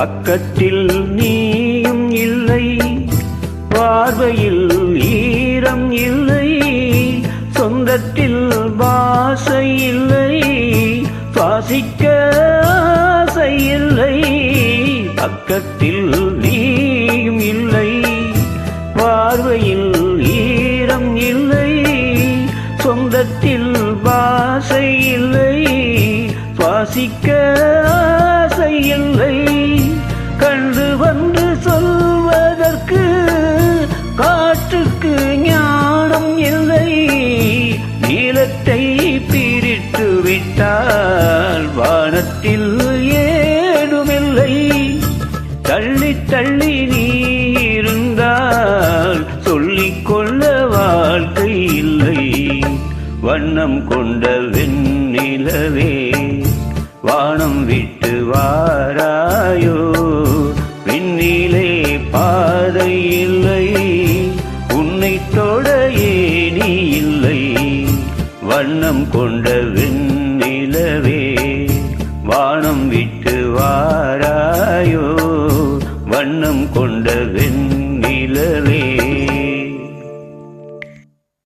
பக்கத்தில் நீயும் இல்லை பார்வையில் ஈரம் இல்லை சொந்தத்தில் பாசை இல்லை சுவாசிக்க ஆசை இல்லை பக்கத்தில் நீயும் இல்லை பார்வையில் ஈரம் இல்லை சொந்தத்தில் பாசை இல்லை சுவாசிக்க ஆசை இல்லை. வண்ணம் கொண்ட வெண்ணிலவே வானம் விட்டு வாராயோ? விண்ணிலே பாதை இல்லை உன்னை தொட ஏனி இல்லை. வண்ணம் கொண்ட வெண்ணிலவே வானம் விட்டு வாராயோ? வண்ணம் கொண்ட வெண்ணிலவே